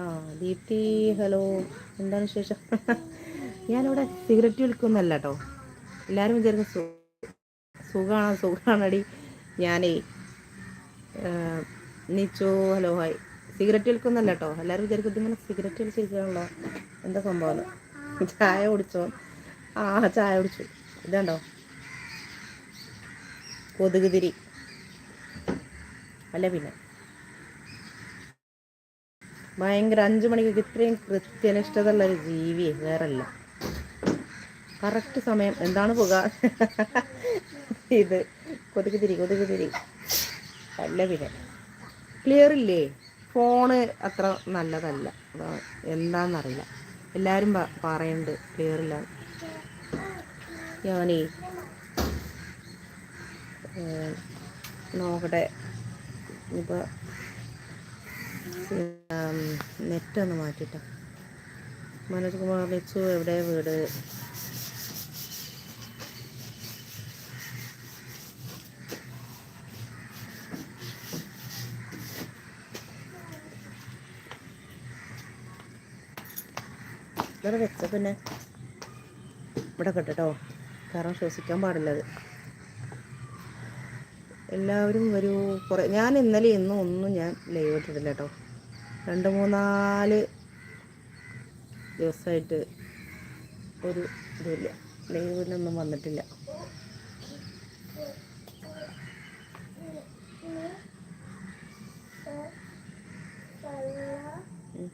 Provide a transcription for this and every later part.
ആ ദീപ്തി ഹലോ. എന്താണ് വിശേഷം? ഞാനിവിടെ സിഗരറ്റ് വിളിക്കുന്നല്ല കേട്ടോ. എല്ലാവരും വിചാരിക്കും സുഖമാണ് സുഖമാണടി ഞാനേ നീച്ചോ ഹലോ ഹായ്. സിഗരറ്റ് വിൽക്കുന്നല്ല കേട്ടോ. എല്ലാവരും വിചാരിക്കും ഇങ്ങനെ സിഗരറ്റ് വലിച്ചിരിക്കാനുള്ള എന്താ സംഭവം? ചായ കുടിച്ചോ? ആ ചായ കുടിച്ചു. ഇതാണ്ടോ? കൊതുക് തിരി അല്ല പിന്നെ. ഭയങ്കര അഞ്ചു മണിക്കൊക്കെ ഇത്രയും കൃത്യനിഷ്ഠതയുള്ള ഒരു വേറല്ല. കറക്റ്റ് സമയം എന്താണ് പുക? ഇത് കൊതുക് തിരി കൊതുക് തിരി അല്ല പിന്നെ. ക്ലിയർ ഇല്ലേ? ഫോണ് അത്ര നല്ലതല്ല. എന്താണെന്നറിയില്ല എല്ലാവരും പറയുന്നുണ്ട് ക്ലിയർ ഇല്ല. ഞാനേ നോക്കട്ടെ ഇപ്പോൾ നെറ്റ് ഒന്ന് മാറ്റിട്ടോ. മനോജ് കുമാർ ലിച്ചു എവിടെ വീട്? വെച്ച പിന്നെ. ഇവിടെ കേട്ടോ കാരണം ശ്വസിക്കാൻ പാടില്ലത് എല്ലാവരും ഒരു കുറേ ഞാൻ ഇന്നലെ ഇന്നും ഒന്നും ഞാൻ ലൈവ് ഇട്ടിട്ടില്ല കേട്ടോ. രണ്ട് മൂന്നാൽ ദിവസമായിട്ട് ഒരു ഇതില്ല ലൈവിനൊന്നും വന്നിട്ടില്ല. ഉം.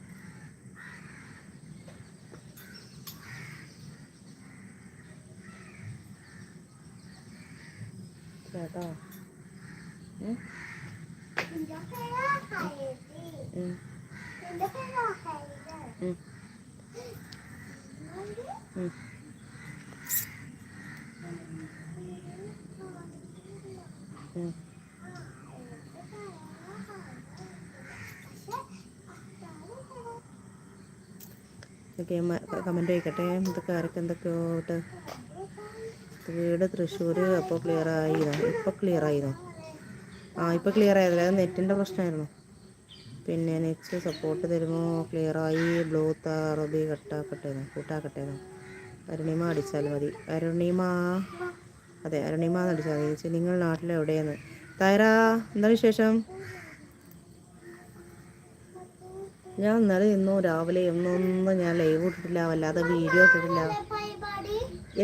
ഓക്കെ കമന്റ് വയ്ക്കട്ടെ എന്തൊക്കെ ആരൊക്കെ എന്തൊക്കെയോ ഇട്ട് വീട് തൃശ്ശൂർ അപ്പോൾ ക്ലിയർ ആയിരുന്നു ഇപ്പോൾ ക്ലിയർ ആയിരുന്നു ആ ഇപ്പോൾ ക്ലിയർ ആയതല്ലേ? അത് നെറ്റിന്റെ പ്രശ്നമായിരുന്നു. പിന്നെ നെക്സ്റ്റ് സപ്പോർട്ട് തരുമോ ക്ലിയറായി ബ്ലൂ അറബി കട്ടാക്കട്ടേന്ന് കൂട്ടാക്കട്ടേന്ന്. അരുണിമ അടിച്ചാൽ മതി. അരുണിമ അതെ അരുണിമ എന്ന് അടിച്ചാൽ മതി. ചേച്ചി നിങ്ങൾ നാട്ടിലെവിടെയെന്ന്? തായരാ എന്താ വിശേഷം? ഞാൻ ഇന്നലെ ഇന്നും രാവിലെ ഇന്നൊന്നും ഞാൻ ലൈവ് ഇട്ടിട്ടില്ല വല്ലാതെ വീഡിയോ ഇട്ടിട്ടില്ല.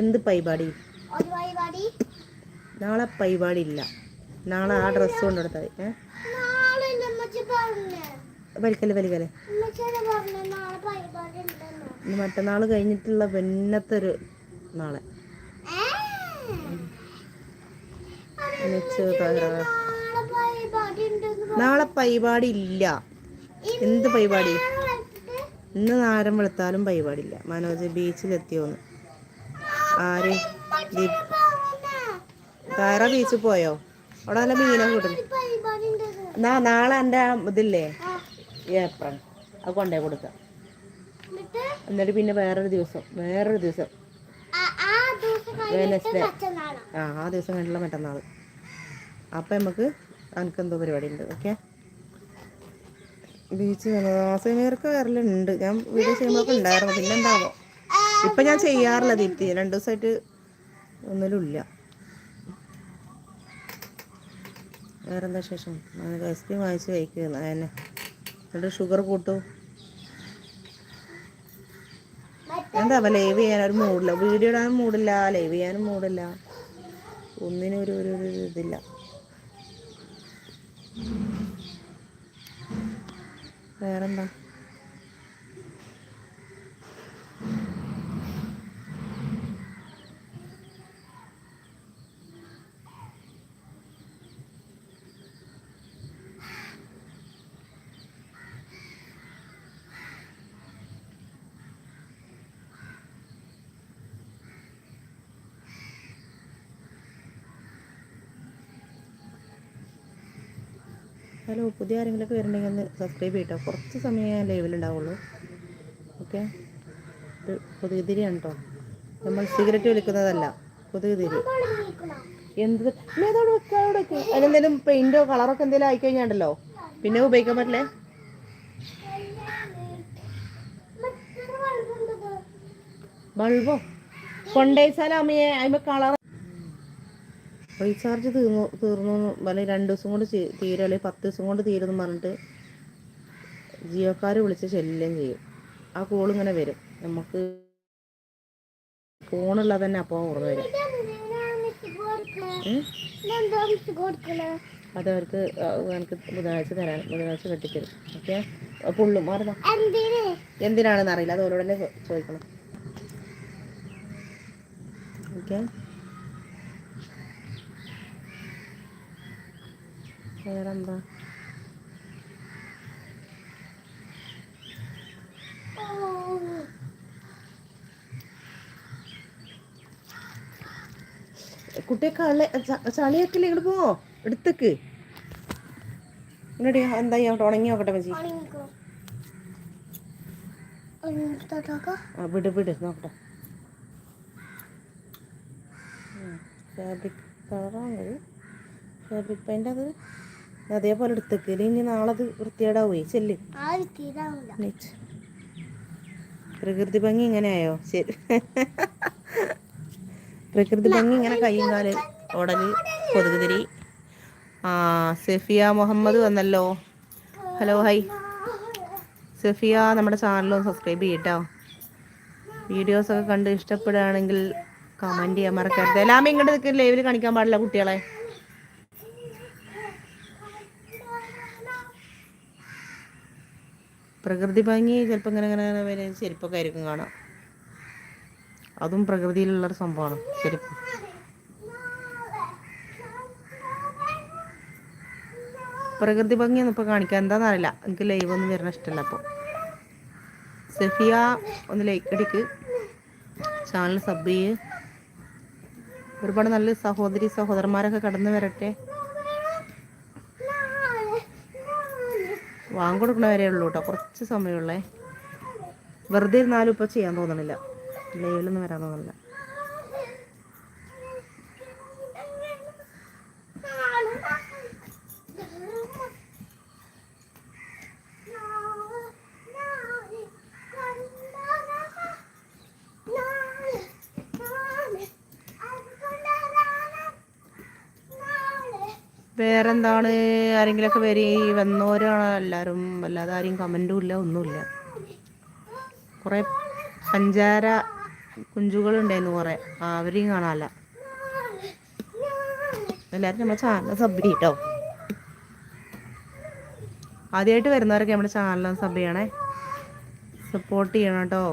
എന്ത് പരിപാടി? നാളെ പരിപാടി ഇല്ല. നാളെ ആ ഡ്രസ്സ് കൊണ്ടെടുത്താൽ ഏ? വലിക്കൽ വലിക്കൽ. മറ്റന്നാൾ മറ്റന്നാൾ കഴിഞ്ഞിട്ടുള്ള പിന്നത്തെ ഒരു നാളെ. നാളെ പരിപാടി ഇല്ല. എന്ത് പരിപാടി? ഇന്ന് നാരം വെളുത്താലും പരിപാടിയില്ല. മനോജ് ബീച്ചിലെത്തിയോന്ന്. ആര്? താര ബീച്ചിൽ പോയോ? അവിടെ നല്ല മീനൊക്കെ കിട്ടുന്നു എന്നാ നാളെ എന്റെ ഇതില്ലേ? ഏപ്രൺ അത് കൊണ്ടേ കൊടുക്കാം. എന്നിട്ട്? പിന്നെ വേറൊരു ദിവസം വേറൊരു ദിവസം. വെനസ്ഡേ ആ ആ ദിവസം കഴിഞ്ഞുള്ള മറ്റന്നാൾ. അപ്പം നമുക്ക് എനിക്ക് എന്തോ പരിപാടി ഉണ്ട് ഓക്കെ? ബീച്ച് സമയർക്ക് വരലുണ്ട്. ഞാൻ വീഡിയോ ചെയ്യുമ്പോഴൊക്കെ ഉണ്ടായിരുന്നു. പിന്നെ എന്താകും ഇപ്പം ഞാൻ ചെയ്യാറില്ല ദീപ്തി. രണ്ട് ദിവസമായിട്ട് ഒന്നിലും ഇല്ല. വേറെന്താ ശേഷം റെസിപ്പി വാങ്ങിച്ച് കഴിക്കുന്നു അതന്നെ എന്നിട്ട് ഷുഗർ കൂട്ടു. എന്താ ലൈവ് ചെയ്യാൻ ഒരു മൂടില്ല വീഡിയോ ഇടാനും മൂടില്ല ലൈവ് ചെയ്യാനും മൂടില്ല ഒന്നിനും ഒരു ഒരു ഇതില്ല. വേറെന്താ? ഹലോ പുതിയ ആരെങ്കിലൊക്കെ വരുന്നുണ്ടെങ്കിൽ ഒന്ന് സബ്സ്ക്രൈബ് ചെയ്യട്ടോ കുറച്ച് സമയം ഞാൻ ലൈവിലുണ്ടാവുള്ളൂ ഓക്കെ ഇത് കൊതുകുതിരിയാണ് കേട്ടോ നമ്മൾ സിഗരറ്റ് വലിക്കുന്നതല്ല കൊതുകുതിരി എന്ത്? അതോട് വെക്കാതെ അതോട് പെയിന്റോ അതിനെന്തെങ്കിലും പെയിന്റോ കളറൊക്കെ എന്തെങ്കിലും ആയിക്കഴിഞ്ഞാണ്ടല്ലോ പിന്നെ ഉപയോഗിക്കാൻ പറ്റില്ലേ? ബൾബോ? കൊണ്ടേസാലാമയെ അതിന്റെ കളർ റീചാർജ് തീർന്നു തീർന്നു വല്ല രണ്ട് ദിവസം കൊണ്ട് തീരും. അല്ലെങ്കിൽ പത്ത് ദിവസം കൊണ്ട് തീരുമെന്ന് പറഞ്ഞിട്ട് ജിയോക്കാർ വിളിച്ച് ശല്യം ചെയ്യും. ആ കോൾ ഇങ്ങനെ വരും. നമുക്ക് ഫോണുള്ളത് തന്നെ അപ്പോൾ ഓർമ്മ വരും. ഉം? അത് അവർക്ക് ആ, എനിക്ക് ബുധനാഴ്ച തരാൻ ബുധനാഴ്ച കെട്ടിത്തരും. ഓക്കെ? പുള്ളും മാറുന്ന എന്തിനാണെന്ന് അറിയില്ല. അത് ചോദിക്കണം. ഓക്കെ? വേറെന്താ? കുട്ടിയെ കള ചളിയൊക്കെ ഇങ്ങോട്ട് പോ. എടുത്തേക്ക്. ഇങ്ങോട്ട് എന്താ ചെയ്യോട്ടെ ഉണങ്ങി നോക്കട്ടെ മച്ചി ആ വിട് വിട് നോക്കട്ടെ. ഫാബ്രിക് കളറാണ് ഫാബ്രിക് പെയിന്റ് അത് അതേപോലെ എടുത്തേക്ക്. ഇനി നാളെ അത് വൃത്തിയേടാവേ ചെല്ല്. പ്രകൃതി ഭംഗി ഇങ്ങനെയായോ ശരി. പ്രകൃതി ഭംഗി ഇങ്ങനെ കയ്യും കാൽ ഓടൽ കൊതുകുതിരി. ആ സെഫിയ മുഹമ്മദ് വന്നല്ലോ. Hello high. സെഫിയ നമ്മുടെ ചാനലൊന്ന് സബ്സ്ക്രൈബ് ചെയ്യട്ടോ. വീഡിയോസൊക്കെ കണ്ട് ഇഷ്ടപ്പെടുകയാണെങ്കിൽ കമന്റ് ചെയ്യാൻ മറക്കരുത്. എല്ലാം ഇങ്ങോട്ട് നിൽക്കുന്ന ലൈവിൽ കാണിക്കാൻ പാടില്ല കുട്ടികളെ. പ്രകൃതി ഭംഗി ചിലപ്പോൾ ഇങ്ങനെ ഇങ്ങനെ ഇങ്ങനെ വരെ. ചെരുപ്പൊക്കെ ആയിരിക്കും കാണാം. അതും പ്രകൃതിയിലുള്ളൊരു സംഭവമാണ്. ചെരുപ്പ്. പ്രകൃതി ഭംഗിയൊന്നും ഇപ്പോൾ കാണിക്കാൻ എന്താണെന്നറിയില്ല എനിക്ക് ലൈവ് ഒന്നും വരണ ഇഷ്ടമല്ല അപ്പോൾ സെഫിയ ഒന്ന് ലൈക്ക് അടിക്ക്. ചാനൽ സബ് ചെയ്യ്. ഒരുപാട് നല്ല സഹോദരി സഹോദരന്മാരൊക്കെ കടന്നു വരട്ടെ. വാങ്ങിക്കൊടുക്കണ വരെ ഉള്ളൂ കേട്ടോ കുറച്ച് സമയമുള്ളേ. വെറുതെ ഇരുന്നാലും ഇപ്പോൾ ചെയ്യാൻ തോന്നണില്ല. ലൈവിലൊന്നും വരാൻ തോന്നണില്ല. വേറെന്താണ്? ആരെങ്കിലുമൊക്കെ വരി വന്നവരാണ് എല്ലാവരും അല്ലാതെ ആരെയും കമന്റും ഇല്ല ഒന്നുമില്ല. കുറേ പഞ്ചാര കുഞ്ചുകളുണ്ടായിരുന്നു കുറേ. അവരെയും കാണാനല്ല. എല്ലാവരും നമ്മുടെ ചാനൽ സബ് ചെയ്യട്ടോ ആദ്യമായിട്ട് വരുന്നവരൊക്കെ നമ്മുടെ ചാനൽ സബ് ചെയ്യണേ. സപ്പോർട്ട് ചെയ്യണം കേട്ടോ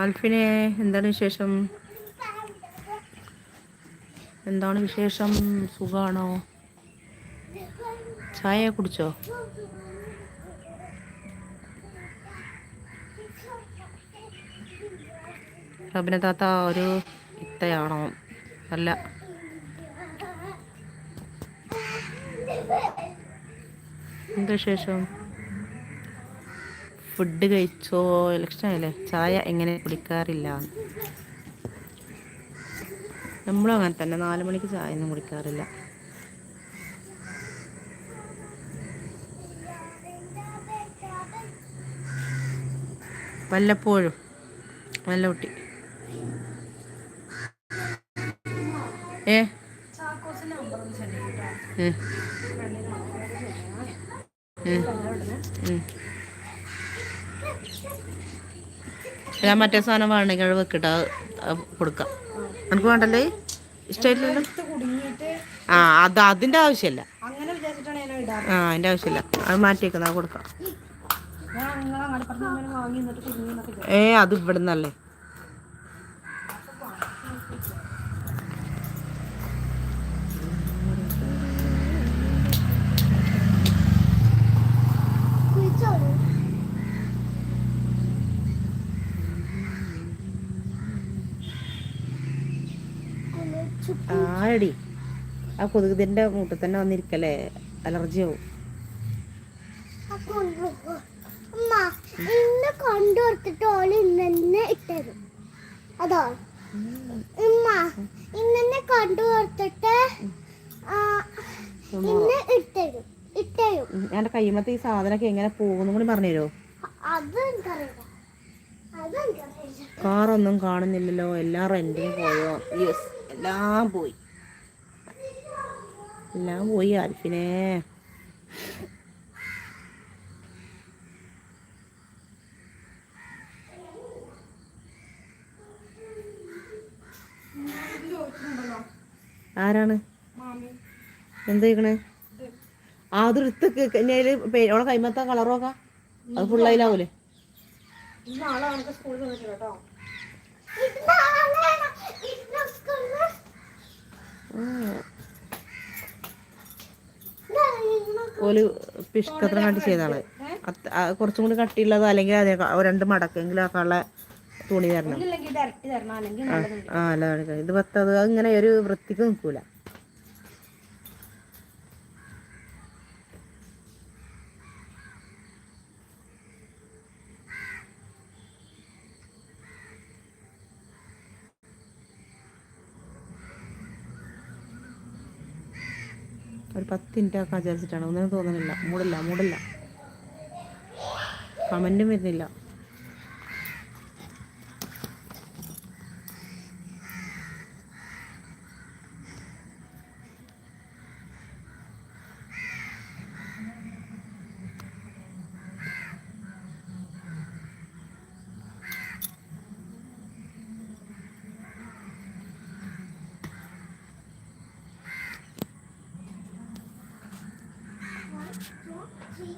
ആൽഫിനെ എന്താണ് വിശേഷം? എന്താണ് വിശേഷം? സുഖാണോ? ചായ കുടിച്ചോ? റബിന താത്ത ഒരു ഇത്തയാണോ അല്ല. എന്താ വിശേഷം? ഫുഡ് കഴിച്ചോ? ഇലക്ഷൻ അല്ലേ ചായ എങ്ങനെ കുടിക്കാറില്ല? നമ്മളും അങ്ങനെ തന്നെ. നാല് മണിക്ക് ചായ ഒന്നും കുടിക്കാറില്ല. വല്ലപ്പോഴും. നല്ല കുട്ടി. ഏ. ഞാൻ മറ്റേ സാധനം വേണമെങ്കിൽ വെക്കിട്ട് കൊടുക്കാം. എനിക്ക് വേണ്ടല്ലേ? ഇഷ്ടമായിട്ടില്ല ആ അത് അതിന്റെ ആവശ്യമില്ല. ആ അതിന്റെ ആവശ്യമില്ല. അത് മാറ്റി വെക്കുന്നത് അത് കൊടുക്കാം. ഏ അത് ഇവിടെ നിന്നല്ലേ ആടി ആ കൊതുകിന്റെ മൂട്ടിൽ തന്നെ വന്നിരിക്കല്ലേ? അലർജി ആവും. ഇന്ന് കൊണ്ടുകൊടുത്തിട്ട് ഓൾ ഇന്നെ ഇട്ടരും. അതോ? ഉമ്മ ഇന്നെ കൊണ്ടുകൊടുത്തിട്ട് ആ, ഇന്ന് ഇട്ടരും. ഇട്ടരും. ഉം, എന്റെ കയ്യുമത്തെ ഈ സാധനമൊക്കെ എങ്ങനെ പോകുന്നു കൂടി പറഞ്ഞുതരോ കാറൊന്നും കാണുന്നില്ലല്ലോ. എല്ലാം റെന്റിനും പോയോ? യെസ് എല്ലാം പോയി. എല്ലാം പോയി ആൽഫിനെ ആരാണ്? എന്ത് ചെയ്യണേ? ആ അത് എടുത്ത് കഴിഞ്ഞാൽ ഓളെ കൈമത്ത കളറൊക്കെ അത് ഫുള്ളായിലാവൂലേ ഇന്ന് ആളെ നമുക്ക് സ്കൂളിൽ വന്നിട്ടില്ല കേട്ടോ ഇന്നാണ് ഇന്ന് സ്കൂളിൽ ഓൽ പിഷ്കത്ര കണ്ടി ചെയ്താണ് കുറച്ചും കൂടി കട്ടിയുള്ളത് അല്ലെങ്കിൽ അതേ രണ്ട് മടക്കെങ്കിലും ഒക്കെ ഉള്ള തുണി തരണം. ആ അല്ല ഇത് പത്തത് ഇങ്ങനെ ഒരു വൃത്തിക്ക് നിൽക്കൂല. ഒരു പത്ത് മിനിറ്റ് ഒക്കെ വിചാരിച്ചിട്ടാണ്. ഒന്നിനും തോന്നുന്നില്ല മൂടില്ല മൂടില്ല. കമന്റും വരുന്നില്ല. three,